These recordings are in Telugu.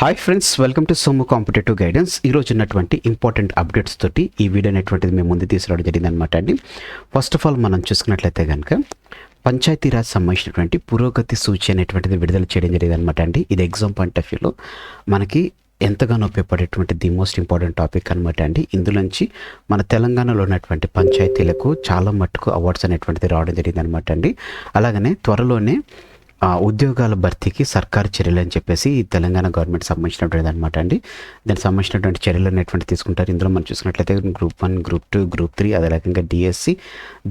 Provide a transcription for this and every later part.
Hi friends welcome to Somu competitive guidance ఈ ఉన్నటువంటి ఇంపార్టెంట్ అప్డేట్స్ తోటి ఈ వీడియో అనేటువంటిది మేము ముందు తీసుకురావడం జరిగింది అనమాట అండి. ఫస్ట్ ఆఫ్ ఆల్ మనం చూసుకున్నట్లయితే కనుక పంచాయతీరాజ్ సంబంధించినటువంటి పురోగతి సూచి అనేటువంటిది విడుదల చేయడం జరిగింది అనమాట అండి. ఇది ఎగ్జామ్ పాయింట్ ఆఫ్ వ్యూలో మనకి ఎంతగానో ఉపయోగపడేటువంటి ది మోస్ట్ ఇంపార్టెంట్ టాపిక్ అనమాట అండి. ఇందులోంచి మన తెలంగాణలో ఉన్నటువంటి పంచాయతీలకు చాలా మట్టుకు అవార్డ్స్ అనేటువంటిది రావడం జరిగింది అనమాట అండి. అలాగనే త్వరలోనే ఉద్యోగాల భర్తీకి సర్కారు చర్యలు అని చెప్పేసి తెలంగాణ గవర్నమెంట్ సంబంధించినటువంటి అనమాట అండి. దానికి సంబంధించినటువంటి చర్యలు అనేటువంటి తీసుకుంటారు. ఇందులో మనం చూసుకున్నట్లయితే group one group two group three అదే రకంగా డిఎస్సి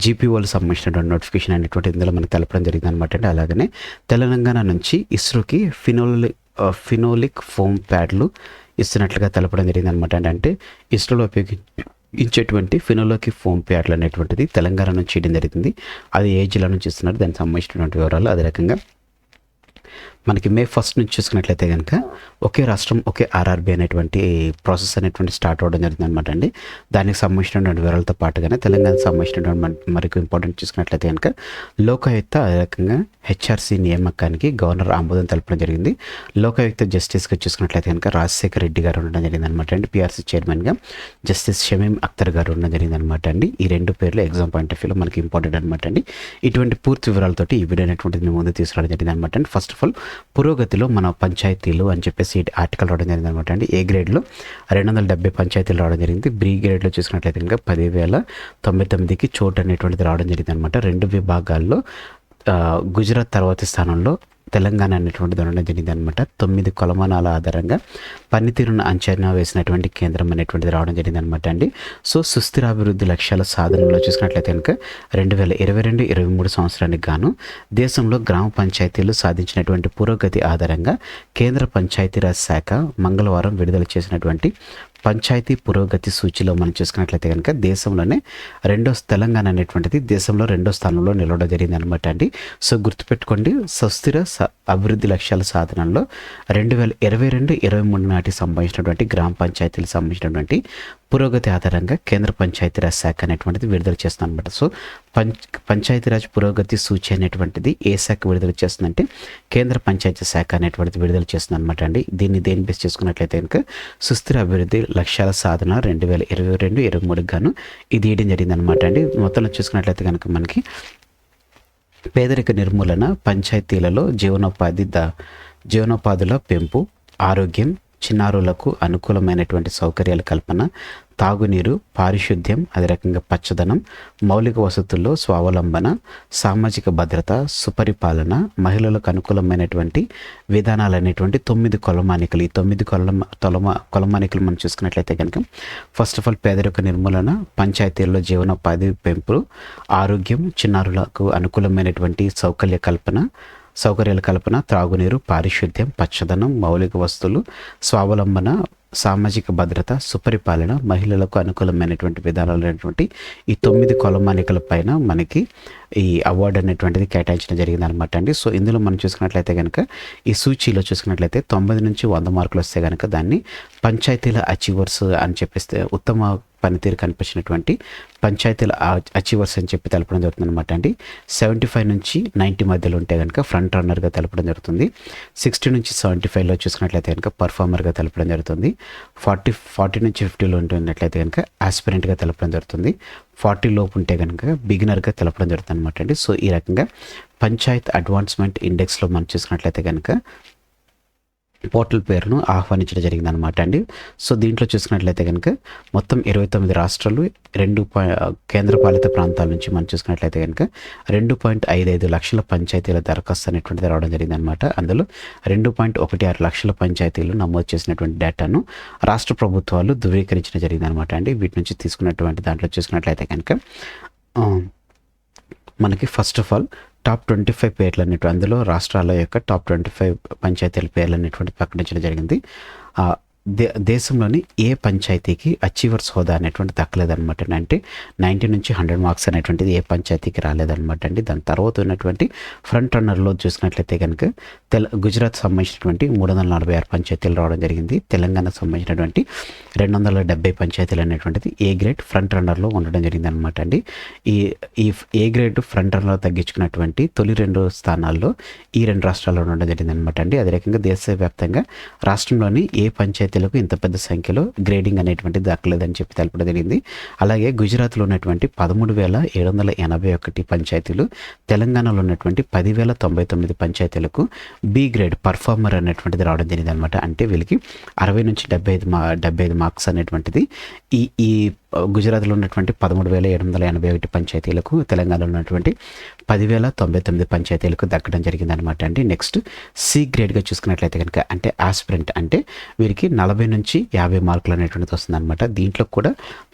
జీపీఓలకు సంబంధించినటువంటి నోటిఫికేషన్ అనేటువంటి ఇందులో మనకు తెలపడం జరిగింది అనమాట అండి. అలాగనే తెలంగాణ నుంచి ఇస్రోకి ఫినోలిక్ ఫినోలిక్ ఫోమ్ ప్యాడ్లు ఇస్తున్నట్లుగా తెలపడం జరిగింది అనమాట అండి. అంటే ఇస్రోలో ఉపయోగించి ఇచ్చేటువంటి ఫినోలోకి ఫోమ్ ప్యాడ్లు అనేటువంటిది తెలంగాణ నుంచి ఇవ్వడం జరిగింది. అది ఏ జిల్లా నుంచి ఇస్తున్నారు? దానికి సంబంధించినటువంటి వివరాలు అదే రకంగా మనకి మే ఫస్ట్ నుంచి చూసుకున్నట్లయితే కనుక ఒకే రాష్ట్రం ఒకే ఆర్ఆర్బి అనేటువంటి ప్రాసెస్ అనేటువంటి స్టార్ట్ అవ్వడం జరిగింది అనమాట అండి. దానికి సంబంధించినటువంటి వివరాలతో పాటుగానే తెలంగాణకు సంబంధించినటువంటి మరికి ఇంపార్టెంట్ చూసుకున్నట్లయితే కనుక లోకాయుక్త రకంగా హెచ్ఆర్సీ నియామకానికి గవర్నర్ ఆమోదం తెలపడం జరిగింది. లోకాయుక్త జస్టిస్గా చూసుకున్నట్లయితే కనుక రాజశేఖర్ రెడ్డి గారు ఉండడం జరిగింది అనమాట అండి. పిఆర్సీ చైర్మన్గా జస్టిస్ షమీం అఖ్తర్ గారు ఉండడం జరిగింది అనమాట అండి. ఈ రెండు పేర్లు ఎగ్జామ్ పాయింట్ ఆఫ్ వ్యూలో మనకి ఇంపార్టెంట్ అనమాట అండి. ఇటువంటి పూర్తి వివరాలతోటి ఈ వీడియో అనేటువంటిది మేము ముందు తీసుకురావడం జరిగింది అనమాట అండి. ఫస్ట్ ఆఫ్ ఆల్ పురోగతిలో మన పంచాయతీలు అని చెప్పేసి ఆర్టికల్ రావడం జరిగింది అనమాట అండి. ఏ గ్రేడ్లో రెండు వందల డెబ్బై పంచాయతీలు రావడం జరిగింది. బి గ్రేడ్లో చూసుకున్నట్లయితే కనుక పదివేల తొంభై తొమ్మిదికి చోటు అనేటువంటిది రావడం జరిగింది అనమాట రెండు విభాగాల్లో గుజరాత్ తర్వాతి స్థానంలో తెలంగాణ అనేటువంటిది ఉండడం జరిగింది అనమాట తొమ్మిది కొలమానాల ఆధారంగా పనితీరును అంచనా వేసినటువంటి కేంద్రం అనేటువంటిది రావడం జరిగింది అనమాట అండి. సో సుస్థిరాభివృద్ధి లక్ష్యాల సాధనలో చూసినట్లయితే కనుక రెండు వేల ఇరవై రెండు ఇరవై మూడు సంవత్సరానికి గాను దేశంలో గ్రామ పంచాయతీలు సాధించినటువంటి పురోగతి ఆధారంగా కేంద్ర పంచాయతీరాజ్ శాఖ మంగళవారం విడుదల చేసినటువంటి పంచాయతీ పురోగతి సూచిలో మనం చూసుకున్నట్లయితే కనుక దేశంలోనే రెండో తెలంగాణ అనేటువంటిది దేశంలో రెండో స్థానంలో నిలవడం జరిగింది అనమాట అండి. సో గుర్తుపెట్టుకోండి సుస్థిర స- అభివృద్ధి లక్ష్యాల సాధనలో రెండు వేల ఇరవై రెండు ఇరవై మూడు నాటికి సంబంధించినటువంటి గ్రామ పంచాయతీలకు సంబంధించినటువంటి పురోగతి ఆధారంగా కేంద్ర పంచాయతీరాజ్ శాఖ అనేటువంటిది విడుదల చేస్తుంది అనమాట సో పంచ్ పంచాయతీరాజ్ పురోగతి సూచి అనేటువంటిది ఏ శాఖ విడుదల చేస్తుందంటే కేంద్ర పంచాయతీ శాఖ అనేటువంటిది విడుదల చేస్తుంది అనమాట అండి. దీన్ని దేని బేస్ చేసుకున్నట్లయితే కనుక సుస్థిర అభివృద్ధి లక్ష్యాల సాధన రెండు వేల ఇరవై రెండు ఇరవై మూడుకి గాను ఇది ఇయడం జరిగింది అనమాట అండి. మొత్తంలో చూసుకున్నట్లయితే కనుక మనకి పేదరిక నిర్మూలన పంచాయతీలలో జీవనోపాధి ద జీవనోపాధుల పెంపు ఆరోగ్యం చిన్నారులకు అనుకూలమైనటువంటి సౌకర్యాల కల్పన తాగునీరు పారిశుద్ధ్యం అదే రకంగా పచ్చదనం మౌలిక వసతుల్లో స్వావలంబన సామాజిక భద్రత సుపరిపాలన మహిళలకు అనుకూలమైనటువంటి విధానాలు అనేటువంటి తొమ్మిది కొలమానికలు. ఈ తొమ్మిది కొలమ తొలమ కొలమానికలు మనం చూసుకున్నట్లయితే కనుక ఫస్ట్ ఆఫ్ ఆల్ పేదరిక నిర్మూలన పంచాయతీల్లో జీవనోపాధి పెంపు ఆరోగ్యం చిన్నారులకు అనుకూలమైనటువంటి సౌకర్య కల్పన సౌకర్యాల కల్పన త్రాగునీరు పారిశుద్ధ్యం పచ్చదనం మౌలిక వస్తువులు స్వావలంబన సామాజిక భద్రత సుపరిపాలన మహిళలకు అనుకూలమైనటువంటి విధానాలు అనేటువంటి ఈ తొమ్మిది కొలమానికల పైన మనకి ఈ అవార్డు అనేటువంటిది కేటాయించడం జరిగింది అనమాట అండి. సో ఇందులో మనం చూసుకున్నట్లయితే కనుక ఈ సూచీలో చూసుకున్నట్లయితే తొంభై నుంచి వంద మార్కులు వస్తే కనుక దాన్ని పంచాయతీల అచీవర్స్ అని చెప్పేస్తే ఉత్తమ పనితీరు కనిపించినటువంటి పంచాయతీల అచీవర్స్ అని చెప్పి తెలపడం జరుగుతుంది అనమాట అండి. సెవెంటీ ఫైవ్ నుంచి నైంటీ మధ్యలో ఉంటే కనుక ఫ్రంట్ రన్నర్గా తెలపడం జరుగుతుంది. సిక్స్టీ నుంచి సెవెంటీ ఫైవ్లో చూసుకున్నట్లయితే కనుక పర్ఫార్మర్గా తెలపడం జరుగుతుంది. ఫార్టీ ఫార్టీ నుంచి ఫిఫ్టీలో ఉంటున్నట్లయితే కనుక ఆస్పిరెంట్గా తెలపడం జరుగుతుంది. ఫార్టీ లోపు ఉంటే కనుక బిగినర్గా తెలపడం జరుగుతుంది అనమాట అండి. సో ఈ రకంగా పంచాయత్ అడ్వాన్స్మెంట్ ఇండెక్స్లో మనం చూసుకున్నట్లయితే కనుక పోర్టల్ పేరును ఆహ్వానించడం జరిగింది అనమాట అండి. సో దీంట్లో చూసుకున్నట్లయితే కనుక మొత్తం ఇరవై తొమ్మిది రాష్ట్రాలు రెండు పాయి కేంద్రపాలిత ప్రాంతాల నుంచి మనం చూసుకున్నట్లయితే కనుక రెండు పాయింట్ ఐదు ఐదు లక్షల పంచాయతీల దరఖాస్తు అనేటువంటిది రావడం జరిగింది అనమాట అందులో రెండు పాయింట్ ఒకటి ఆరు లక్షల పంచాయతీలు నమోదు చేసినటువంటి డేటాను రాష్ట్ర ప్రభుత్వాలు ధృవీకరించడం జరిగింది అనమాట అండి. వీటి నుంచి తీసుకున్నటువంటి దాంట్లో చూసుకున్నట్లయితే కనుక మనకి first of all top twenty five పేర్లు అనేటువంటి అందులో రాష్ట్రాల యొక్క టాప్ ట్వంటీ ఫైవ్ పంచాయతీల పేర్లు అనేటువంటి ప్రకటించడం జరిగింది. ఆ, దే దేశంలోని ఏ పంచాయతీకి అచీవర్స్ హోదా అనేటువంటి దక్కలేదన్నమాట అంటే నైంటీ నుంచి హండ్రెడ్ మార్క్స్ అనేటువంటిది ఏ పంచాయతీకి రాలేదనమాట అండి. దాని తర్వాత ఉన్నటువంటి ఫ్రంట్ రన్నర్లో చూసినట్లయితే కనుక తెల గుజరాత్ సంబంధించినటువంటి మూడు వందల నలభై ఆరు పంచాయతీలు రావడం జరిగింది. తెలంగాణకు సంబంధించినటువంటి రెండు వందల డెబ్బై పంచాయతీలు అనేటువంటిది ఏ గ్రేడ్ ఫ్రంట్ రన్నర్లో ఉండడం జరిగింది అనమాట అండి. ఈ ఈ ఏ గ్రేడ్ ఫ్రంట్ రన్నర్ తగ్గించుకున్నటువంటి తొలి రెండు స్థానాల్లో ఈ రెండు రాష్ట్రాల్లో ఉండడం జరిగింది అనమాట అండి. అదే రకంగా దేశవ్యాప్తంగా రాష్ట్రంలోని ఏ పంచాయతీ విద్యార్థులకు ఇంత పెద్ద సంఖ్యలో గ్రేడింగ్ అనేటువంటిది దక్కలేదని చెప్పి తెలపడం జరిగింది. అలాగే గుజరాత్లో ఉన్నటువంటి పదమూడు వేల ఏడు వందల ఎనభై ఒకటి పంచాయతీలు తెలంగాణలో ఉన్నటువంటి పదివేల తొంభై తొమ్మిది పంచాయతీలకు బి గ్రేడ్ పర్ఫార్మర్ అనేటువంటిది రావడం జరిగింది అనమాట అంటే వీళ్ళకి అరవై నుంచి డెబ్బై ఐదు మా డెబ్బై ఐదు మార్క్స్ అనేటువంటిది ఈ ఈ గుజరాత్లో ఉన్నటువంటి పదమూడు వేల ఏడు వందల ఎనభై ఒకటి పంచాయతీలకు తెలంగాణలో ఉన్నటువంటి పదివేల తొంభై తొమ్మిది పంచాయతీలకు దక్కడం జరిగిందనమాట అండి. నెక్స్ట్ సి గ్రేడ్గా చూసుకున్నట్లయితే కనుక అంటే ఆస్పిరెంట్ అంటే వీరికి నలభై నుంచి యాభై మార్కులు అనేటువంటిది వస్తుందన్నమాట. దీంట్లో కూడా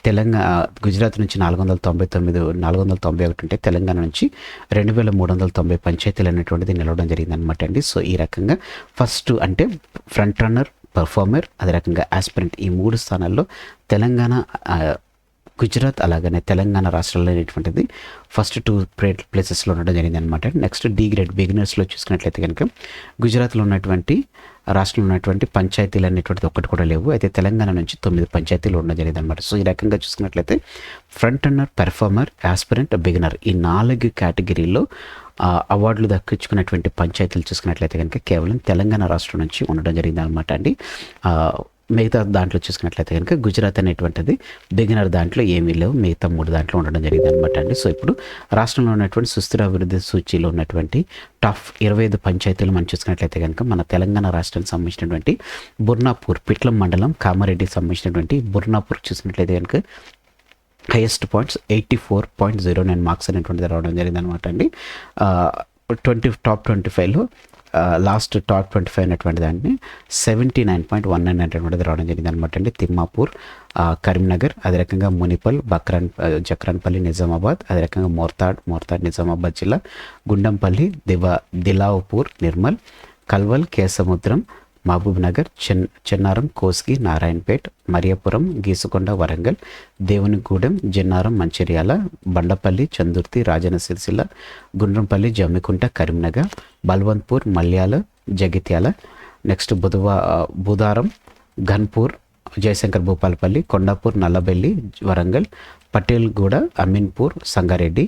తెలంగాణ గుజరాత్ నుంచి నాలుగు వందల తొంభై తొమ్మిది నాలుగు వందల తొంభై ఒకటి ఉంటే తెలంగాణ నుంచి రెండు వేల మూడు వందల తొంభై పంచాయతీలు అనేటువంటిది నిలవడం జరిగిందనమాట అండి. సో ఈ రకంగా ఫస్ట్ అంటే ఫ్రంట్ రన్నర్ పర్ఫార్మర్ అదే రకంగా ఆస్పిరెంట్ ఈ మూడు స్థానాల్లో తెలంగాణ గుజరాత్ అలాగనే తెలంగాణ రాష్ట్రాల్లో అనేటువంటిది ఫస్ట్ టూ ప్లేట్ ప్లేసెస్లో ఉండడం జరిగింది అనమాట నెక్స్ట్ డి గ్రేడ్ బిగినర్స్లో చూసుకున్నట్లయితే కనుక గుజరాత్లో ఉన్నటువంటి రాష్ట్రంలో ఉన్నటువంటి పంచాయతీలు అనేటువంటిది ఒక్కటి కూడా లేవు. అయితే తెలంగాణ నుంచి తొమ్మిది పంచాయతీలు ఉండడం జరిగింది అనమాట సో ఈ రకంగా చూసుకున్నట్లయితే front runner performer aspirant beginner ఈ నాలుగు కేటగిరీలో అవార్డులు దక్కించుకున్నటువంటి పంచాయతీలు చూసుకున్నట్లయితే కనుక కేవలం తెలంగాణ రాష్ట్రం నుంచి ఉండడం జరిగింది అనమాట అండి మిగతా దాంట్లో చూసుకున్నట్లయితే కనుక గుజరాత్ అనేటువంటిది బిగినర్ దాంట్లో ఏమీ లేవు. మిగతా మూడు దాంట్లో ఉండడం జరిగింది అనమాట అండి. సో ఇప్పుడు రాష్ట్రంలో ఉన్నటువంటి సుస్థిర అభివృద్ధి సూచీలో ఉన్నటువంటి టాప్ ఇరవై ఐదు పంచాయతీలు మనం చూసుకున్నట్లయితే కనుక మన తెలంగాణ రాష్ట్రానికి సంబంధించినటువంటి బుర్నాపూర్ పిట్లం మండలం కామారెడ్డికి సంబంధించినటువంటి బుర్నాపూర్ చూసినట్లయితే కనుక highest points eighty four point zero nine marks అనేటువంటిది రావడం జరిగింది అనమాట అండి ట్వంటీ టాప్ ట్వంటీ ఫైవ్లో లాస్ట్ టాప్ ట్వంటీ ఫైవ్ అనేటువంటి దాన్ని seventy nine point one nine అనేటువంటిది రావడం జరిగింది అనమాట అండి. తిమ్మాపూర్ కరీంనగర్ అదే రకంగా మునిపల్ బక్రాన్ జక్రాన్పల్లి నిజామాబాద్ అదే రకంగా మోర్తాడ్ మోర్తాడ్ నిజామాబాద్ జిల్లా గుండంపల్లి దివా దిలావ్పూర్ నిర్మల్ కల్వల్ కేసముద్రం మహబూబ్ నగర్ చెన్ చిన్నారం కోస్గి నారాయణపేట్ మరియపురం గీసుకొండ వరంగల్ దేవునిగూడెం జిన్నారం మంచిర్యాల బండపల్లి చందుర్తి రాజన సిరిసిల్ల గుండ్రంపల్లి జమ్మికుంట కరీంనగర్ బల్వంత్పూర్ మల్యాల జగిత్యాల నెక్స్ట్ బుధవా బుధారం ఘన్పూర్ జయశంకర్ భూపాలపల్లి కొండాపూర్ నల్లబెల్లి వరంగల్ పటేల్గూడ అమీన్పూర్ సంగారెడ్డి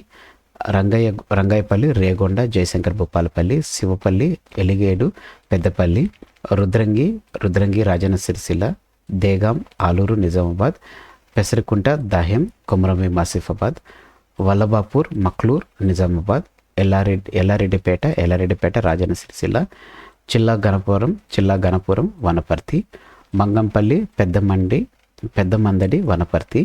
రంగయ్య రంగాయపల్లి రేగొండ జయశంకర్ భూపాలపల్లి శివపల్లి ఎలిగేడు పెద్దపల్లి రుద్రంగి రుద్రంగి రాజన్న సిరిసిల్ల దేగాం ఆలూరు నిజామాబాద్ పెసరికుంట దాహ్యం కొమరమి మాసిఫాబాద్ వల్లభాపూర్ మక్లూర్ నిజామాబాద్ ఎల్లారెడ్డి ఎల్లారెడ్డిపేట ఎల్లారెడ్డిపేట రాజన్న సిరిసిల్ల చిల్లా గణపురం చిల్లా గణపురం వనపర్తి మంగంపల్లి పెద్దమండి పెద్దమందడి వనపర్తి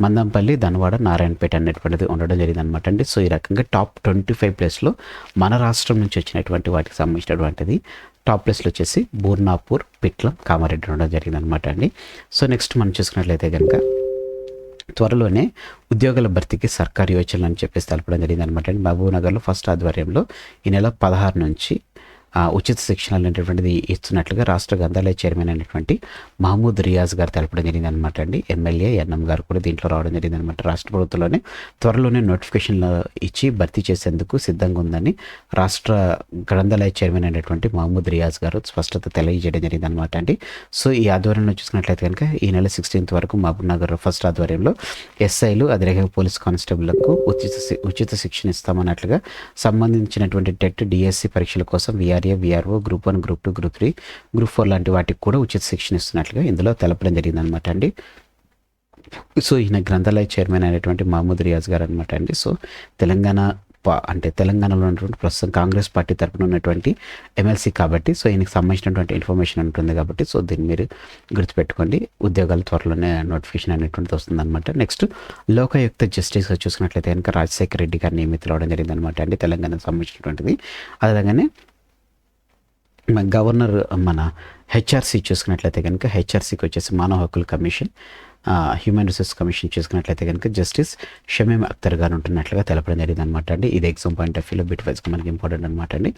మందంపల్లి ధనవాడ నారాయణపేట అనేటువంటిది ఉండడం జరిగింది అనమాట అండి. సో ఈ రకంగా టాప్ ట్వంటీ ఫైవ్ ప్లేస్లో మన రాష్ట్రం నుంచి వచ్చినటువంటి వాటికి సంబంధించినటువంటిది టాప్ ప్లేస్లో వచ్చేసి బూర్నాపూర్ పిట్లం కామారెడ్డి ఉండడం జరిగింది అనమాట అండి. సో నెక్స్ట్ మనం చూసుకున్నట్లయితే కనుక త్వరలోనే ఉద్యోగాల భర్తీకి సర్కారు యోచనలు అని చెప్పేసి తెలపడం జరిగింది అనమాట అండి. మహబూబ్నగర్లో ఫస్ట్ ఆధ్వర్యంలో ఈ నెల పదహారు నుంచి ఉచిత శిక్షణ అనేటువంటిది ఇస్తున్నట్లుగా రాష్ట్ర గ్రంథాలయ చైర్మన్ అయినటువంటి మహమూద్ రియాజ్ గారు తెలపడం జరిగింది అనమాట అండి ఎమ్మెల్యే ఎన్ఎం గారు కూడా దీంట్లో రావడం జరిగింది అనమాట రాష్ట్ర ప్రభుత్వంలోనే త్వరలోనే నోటిఫికేషన్లు ఇచ్చి భర్తీ చేసేందుకు సిద్ధంగా ఉందని రాష్ట్ర గ్రంథాలయ చైర్మన్ అయినటువంటి మహమూద్ రియాజ్ గారు స్పష్టత తెలియజేయడం జరిగింది అనమాట అండి సో ఈ ఆధ్వర్యంలో చూసుకున్నట్లయితే కనుక ఈ నెల సిక్స్టీన్త్ వరకు మహబూబ్ నగర్ ఫస్ట్ ఆధ్వర్యంలో ఎస్ఐలు అదేవిధంగా పోలీస్ కానిస్టేబుల్లకు ఉచిత ఉచిత శిక్షణ ఇస్తామన్నట్లుగా సంబంధించినటువంటి టెట్ డిఎస్సి పరీక్షల కోసం VRA VRO group one group two group three group four లాంటి వాటికి కూడా ఉచిత శిక్షణ ఇస్తున్నట్లుగా ఇందులో తెలపడం జరిగింది అనమాట అండి. సో ఈయన గ్రంథాలయ చైర్మన్ అయినటువంటి మహమూద్ రియాజ్ గారు అనమాట అండి. సో తెలంగాణ అంటే తెలంగాణలో ఉన్నటువంటి ప్రస్తుతం కాంగ్రెస్ పార్టీ తరపున ఉన్నటువంటి ఎమ్మెల్సీ కాబట్టి సో ఈయనకి సంబంధించినటువంటి ఇన్ఫర్మేషన్ ఉంటుంది కాబట్టి సో దీన్ని మీరు గుర్తుపెట్టుకోండి. ఉద్యోగాలు త్వరలోనే నోటిఫికేషన్ అనేటువంటిది వస్తుందన్నమాట. నెక్స్ట్ లోకాయుక్త జస్టిస్ చూసుకున్నట్లయితే కనుక రాజశేఖర రెడ్డి గారు నియమితులు అవడం జరిగింది అనమాట అండి తెలంగాణకు సంబంధించినటువంటిది. అలాగనే గవర్నర్ మన హెచ్ఆర్సీ చూసుకున్నట్లయితే కనుక హెచ్ఆర్సీకి వచ్చేసి మానవ హక్కుల కమిషన్ హ్యూమన్ రిసోర్స్ కమిషన్ చూసుకున్నట్లయితే కనుక జస్టిస్ షమీమ్ అఖ్తర్ గారు ఉంటున్నట్లుగా తెలపడం జరిగింది అనమాట అండి. ఇది ఎగ్జామ్ పాయింట్ ఆఫ్ వ్యూలో బిట్ వైజ్గా మనకి ఇంపార్టెంట్ అనమాట అండి.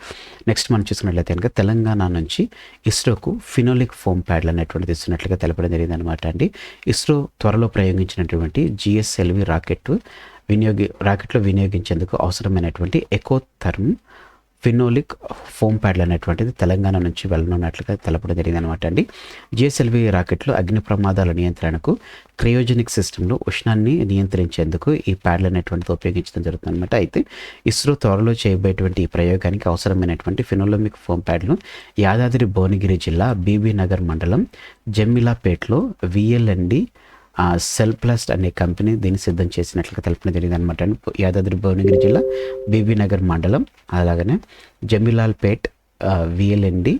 నెక్స్ట్ మనం చూసుకున్నట్లయితే కనుక తెలంగాణ నుంచి ఇస్రోకు ఫినోలిక్ ఫోమ్ ప్యాడ్లు అనేటువంటిది ఇస్తున్నట్లుగా తెలపడం జరిగింది అనమాట అండి. ఇస్రో త్వరలో ప్రయోగించినటువంటి జిఎస్ఎల్వి రాకెట్ వినియోగి రాకెట్లో వినియోగించేందుకు అవసరమైనటువంటి ఎకో థర్మ్ ఫినోలిక్ ఫోమ్ ప్యాడ్లు అనేటువంటిది తెలంగాణ నుంచి వెళ్ళనున్నట్లుగా తెలపడం జరిగింది అనమాట అండి. జిఎస్ఎల్వి రాకెట్లు అగ్ని ప్రమాదాల నియంత్రణకు క్రయోజెనిక్ సిస్టంలో ఉష్ణాన్ని నియంత్రించేందుకు ఈ ప్యాడ్లు అనేటువంటిది ఉపయోగించడం జరుగుతుంది అనమాట అయితే ఇస్రో త్వరలో చేయబోయేటువంటి ఈ ప్రయోగానికి అవసరమైనటువంటి ఫినోలమిక్ ఫోమ్ ప్యాడ్లు యాదాద్రి భువనగిరి జిల్లా బీబీ నగర్ మండలం జమ్మిలాపేట్లో విఎల్ఎన్డి సెల్ ప్లస్ట్ అనే కంపెనీ దీన్ని సిద్ధం చేసినట్లుగా తెలపడం జరిగింది అనమాట యాదాద్రి భువనగిరి జిల్లా బీబీ నగర్ మండలం. అలాగనే జమీలాల్పేట్ విఎల్ఎండి విఎల్ఎన్డి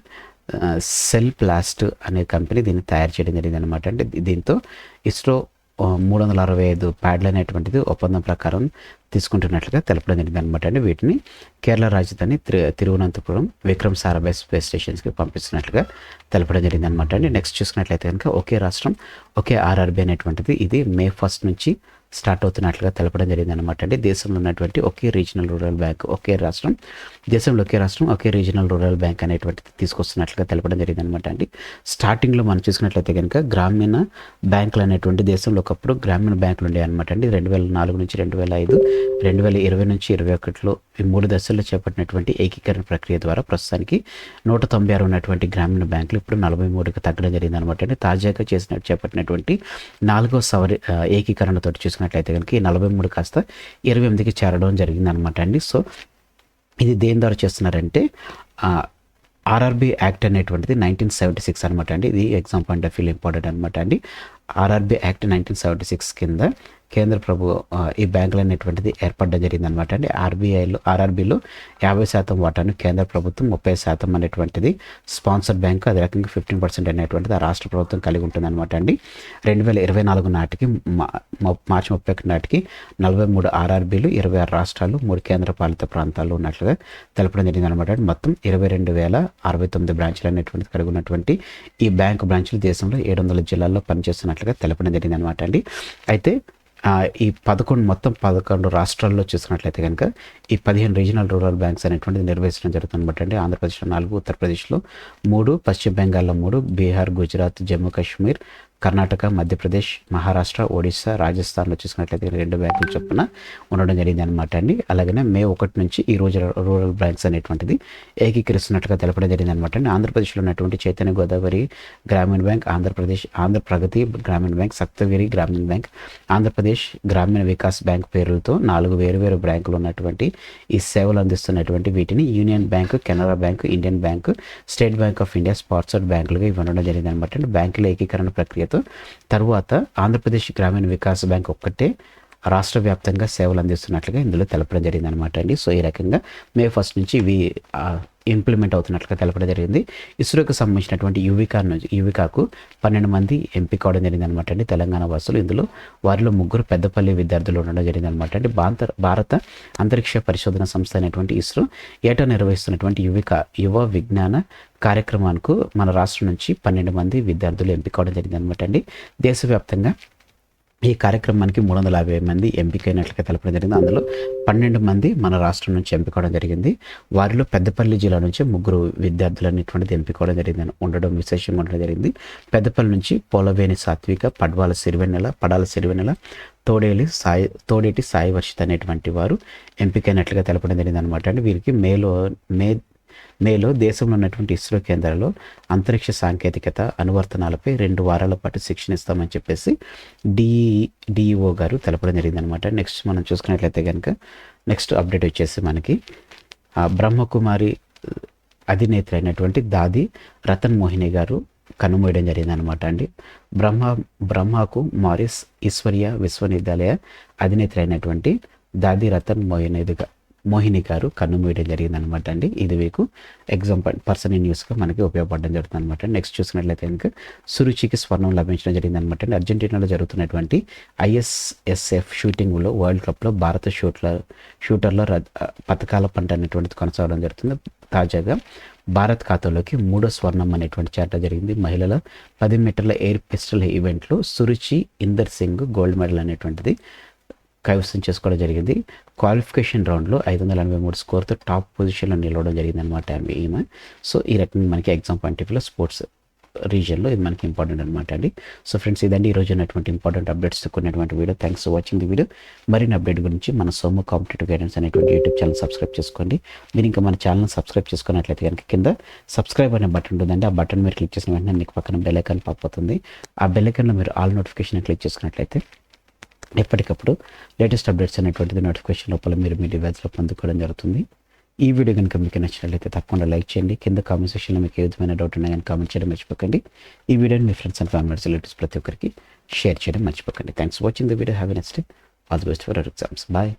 సెల్ ప్లాస్ట్ అనే కంపెనీ దీన్ని తయారు చేయడం జరిగింది అనమాట అంటే దీంతో ఇస్రో మూడు వందల అరవై ఐదు ప్యాడ్లు అనేటువంటిది ఒప్పందం ప్రకారం తీసుకుంటున్నట్లుగా తెలపడం జరిగింది అనమాట అండి. వీటిని కేరళ రాజధాని తిరు తిరువనంతపురం విక్రమ్ సారాభాయ్ స్పేస్ స్టేషన్స్కి పంపిస్తున్నట్లుగా తెలపడం జరిగింది అనమాట అండి. నెక్స్ట్ చూసుకున్నట్లయితే కనుక ఒకే రాష్ట్రం ఒకే ఆర్ఆర్బి అనేటువంటిది. ఇది మే ఫస్ట్ నుంచి స్టార్ట్ అవుతున్నట్లుగా తెలపడం జరిగింది అనమాట అంటే దేశంలో ఉన్నటువంటి ఒకే రీజనల్ రూరల్ బ్యాంక్ ఒకే రాష్ట్రం. దేశంలో ఒకే రాష్ట్రం ఒకే రీజనల్ రూరల్ బ్యాంక్ అనేటువంటిది తీసుకొస్తున్నట్లుగా తెలపడం జరిగింది అనమాట అండి స్టార్టింగ్లో మనం చూసుకున్నట్లయితే కనుక గ్రామీణ బ్యాంకులు అనేటువంటి దేశంలో ఒకప్పుడు గ్రామీణ బ్యాంకులు ఉండేవి అనమాట అండి. రెండు వేల నాలుగు నుంచి రెండు వేల ఐదు రెండు వేల ఇరవై నుంచి ఇరవై ఒకటిలో ఈ మూడు దశల్లో చేపట్టినటువంటి ఏకీకరణ ప్రక్రియ ద్వారా ప్రస్తుతానికి నూట తొంభై ఆరు ఉన్నటువంటి గ్రామీణ బ్యాంకులు ఇప్పుడు నలభై మూడుకి తగ్గడం జరిగింది అనమాట అండి. తాజాగా చేసిన చేపట్టినటువంటి నాలుగో సవరి ఏకీకరణతో చూసుకున్న చూసినట్లయితే కనుక ఈ నలభై మూడు కాస్త ఇరవై ఎనిమిదికి చేరడం జరిగింది అనమాట అండి. సో ఇది దేని ద్వారా చేస్తున్నారంటే ఆర్ఆర్బి యాక్ట్ అనేటువంటిది నైన్టీన్ సెవెంటీ సిక్స్ అనమాట అండి. ఇది exam point of view important అనమాట అండి. RRB act nineteen seventy six కింద కేంద్ర ప్రభు ఈ బ్యాంకులు అనేటువంటిది ఏర్పడడం జరిగింది అనమాట అండి. ఆర్బీఐలో ఆర్ఆర్బీలో యాభై శాతం వాటాను కేంద్ర ప్రభుత్వం ముప్పై శాతం అనేటువంటిది స్పాన్సర్ బ్యాంకు అదే రకంగా ఫిఫ్టీన్ పర్సెంట్ అనేటువంటిది ఆ రాష్ట్ర ప్రభుత్వం కలిగి ఉంటుంది అనమాట అండి. రెండు వేల ఇరవై నాలుగు నాటికి మా- మార్చి ముప్పై ఒకటి నాటికి నలభై మూడు ఆర్ఆర్బీలు ఇరవై ఆరు రాష్ట్రాలు మూడు కేంద్ర పాలిత ప్రాంతాల్లో ఉన్నట్లుగా తెలపడం జరిగింది అనమాట అండి. మొత్తం ఇరవై రెండు వేల అరవై తొమ్మిది బ్రాంచ్లు అనేటువంటిది కలిగి ఉన్నటువంటి ఈ బ్యాంకు బ్రాంచ్లు దేశంలో ఏడు వందల జిల్లాల్లో పనిచేస్తున్నట్లుగా తెలపడం జరిగింది అనమాట అండి. అయితే ఈ పదకొండు మొత్తం పదకొండు రాష్ట్రాల్లో చూసుకున్నట్లయితే కనుక ఈ పదిహేను రీజనల్ రూరల్ బ్యాంక్స్ అనేటువంటిది నిర్వహించడం జరుగుతుందన్నమాట అండి. ఆంధ్రప్రదేశ్లో నాలుగు ఉత్తరప్రదేశ్లో మూడు పశ్చిమ బెంగాల్లో మూడు బీహార్ గుజరాత్ జమ్మూ కాశ్మీర్ కర్ణాటక మధ్యప్రదేశ్ మహారాష్ట్ర ఒడిశా రాజస్థాన్లో చూసుకున్నట్లయితే రెండు బ్యాంకులు చొప్పున ఉండడం జరిగింది అనమాట అండి. అలాగనే మే ఒకటి నుంచి ఈ రోజు రూరల్ బ్యాంక్స్ అనేటువంటిది ఏకీకరిస్తున్నట్లుగా తెలపడం జరిగింది అనమాట అండి. ఆంధ్రప్రదేశ్లో ఉన్నటువంటి చైతన్య గోదావరి గ్రామీణ బ్యాంక్ ఆంధ్రప్రదేశ్ ఆంధ్ర ప్రగతి గ్రామీణ బ్యాంక్ సప్తగిరి గ్రామీణ బ్యాంక్ ఆంధ్రప్రదేశ్ గ్రామీణ వికాస్ బ్యాంక్ పేర్లతో నాలుగు వేరువేరు బ్యాంకులు ఉన్నటువంటి ఈ సేవలు అందిస్తున్నటువంటి వీటిని union bank Canara bank Indian bank state bank of India sponsored బ్యాంకులుగా ఇవి ఉండడం జరిగింది అనమాట అండి. బ్యాంకుల ఏకీకరణ ప్రక్రియతో తరువాత ఆంధ్రప్రదేశ్ గ్రామీణ వికాస్ బ్యాంక్ ఒక్కటే రాష్ట్ర వ్యాప్తంగా సేవలు అందిస్తున్నట్లుగా ఇందులో తెలపడం జరిగింది అనమాట అండి. సో ఈ రకంగా మే ఫస్ట్ నుంచి ఇవి ఇంప్లిమెంట్ అవుతున్నట్లుగా తెలపడం జరిగింది. ఇస్రోకి సంబంధించినటువంటి యువికా నుంచి యువికాకు పన్నెండు మంది ఎంపిక అవడం జరిగింది అనమాట అండి. తెలంగాణ వాసులు. ఇందులో వారిలో ముగ్గురు పెద్దపల్లి విద్యార్థులు ఉండడం జరిగింది అనమాట అండి. భారత భారత అంతరిక్ష పరిశోధన సంస్థ అయినటువంటి ఇస్రో ఏటా నిర్వహిస్తున్నటువంటి యువిక యువ విజ్ఞాన కార్యక్రమానికి మన రాష్ట్రం నుంచి పన్నెండు మంది విద్యార్థులు ఎంపిక అవడం జరిగింది అనమాట అండి. దేశవ్యాప్తంగా ఈ కార్యక్రమానికి మూడు వందల యాభై మంది ఎంపికైనట్లుగా తెలపడం జరిగింది. అందులో పన్నెండు మంది మన రాష్ట్రం నుంచి ఎంపికవడం జరిగింది. వారిలో పెద్దపల్లి జిల్లా నుంచి ముగ్గురు విద్యార్థులు అనేటువంటిది ఎంపికవడం జరిగింది. ఉండడం విశేషంగా ఉండడం జరిగింది. పెద్దపల్లి నుంచి పోలవేని సాత్విక పడ్వాల సిరివెన్నెల పడాల సిరివెన్నెల తోడేలి సాయి తోడేటి సాయి వర్షిత్ అనేటువంటి వారు ఎంపికైనట్లుగా తెలపడం జరిగింది అనమాట అండి. వీరికి మేలో మే మేలో దేశంలో ఉన్నటువంటి ఇస్రో కేంద్రాల్లో అంతరిక్ష సాంకేతికత అనువర్తనాలపై రెండు వారాల పాటు శిక్షణ ఇస్తామని చెప్పేసి డిఈ డిఈఓ గారు తెలపడం జరిగిందనమాట నెక్స్ట్ మనం చూసుకున్నట్లయితే కనుక నెక్స్ట్ అప్డేట్ వచ్చేసి మనకి బ్రహ్మకుమారి అధినేత్రి అయినటువంటి దాది రతన్ మోహిని గారు కనుమూయడం జరిగిందనమాట అండి. బ్రహ్మ బ్రహ్మకు మారిస్ ఈశ్వర్య విశ్వవిద్యాలయ అధినేత్రి అయినటువంటి దాది రతన్ మోహిని మోహిని గారు కన్నుమూయడం జరిగింది అనమాట అండి. ఇది మీకు ఎగ్జామ్ పర్సన్ న్యూస్గా మనకి ఉపయోగపడడం జరుగుతుంది అనమాట నెక్స్ట్ చూసినట్లయితే కనుక సురుచికి స్వర్ణం లభించడం జరిగింది అనమాట అండి. అర్జెంటీనాలో జరుగుతున్నటువంటి ఐఎస్ఎస్ఎఫ్ షూటింగ్లో వరల్డ్ కప్లో భారత షూట్ల షూటర్లో పథకాల పంట అనేటువంటిది కొనసాగడం జరుగుతుంది. తాజాగా భారత్ ఖాతాలోకి మూడో స్వర్ణం అనేటువంటి చేరడం జరిగింది. మహిళల పది మీటర్ల ఎయిర్ పిస్టల్ ఈవెంట్లో సురుచి ఇందర్ సింగ్ గోల్డ్ మెడల్ అనేటువంటిది కైవసం చేసుకోవడం జరిగింది. క్వాలిఫికేషన్ రౌండ్లో ఐదు వందల ఎనభై మూడు స్కోర్తో టాప్ పొజిషన్లో నిలవడం జరిగింది అనమాట ఈమె. సో ఈ రకంగా మనకి ఎగ్జామ్ పాయింట్ ఆఫ్ స్పోర్ట్స్ రీజన్లో ఇది మనకి ఇంపార్టెంట్ అనమాట అండి. సో ఫ్రెండ్స్ ఇదండి ఈ ఉన్నటువంటి important updates కొన్నటువంటి video. Thanks for watching the video. మరిన్ని అప్డేట్ గురించి మన సోమ కాంపిటేటివ్ గైడెన్స్ అనేటువంటి యూట్యూబ్ ఛానల్ సబ్స్క్రైబ్ చేసుకోండి. మీరు ఇంకా మన ఛానల్ సబ్స్క్రైబ్ చేసుకున్నట్లయితే కనుక కింద సబ్స్క్రైబ్ అనే బటన్ ఉంటుందండి ఆ బటన్ మీరు క్లిక్ చేసిన వెంటనే మీకు పక్కన బెల్ ఐకాన్ పాప్ అవుతుంది. ఆ బెల్ ఐకాన్లో మీరు ఆల్ నోటిఫికేషన్ క్లిక్ చేసుకున్నట్లయితే ఎప్పటికప్పుడు లేటెస్ట్ అప్డేట్స్ అనేటువంటిది నోటిఫికేషన్ లోపల మీరు మీ డివైస్లో పొందుకోవడం జరుగుతుంది. ఈ వీడియో కనుక మీకు నచ్చినట్లయితే తప్పకుండా లైక్ చేయండి. కింద కామెంట్ సెక్షన్లో మీకు ఏ విధమైన డౌట్ ఉన్నా కానీ కామెంట్ చేయడం మర్చిపోకండి. ఈ వీడియోని మీ ఫ్రెండ్స్ అండ్ ఫ్యామిలీ రిలేటివ్స్ ప్రతి ఒక్కరికి షేర్ చేయడం మర్చిపోకండి. Thanks watching the video have next all the best for our exams bye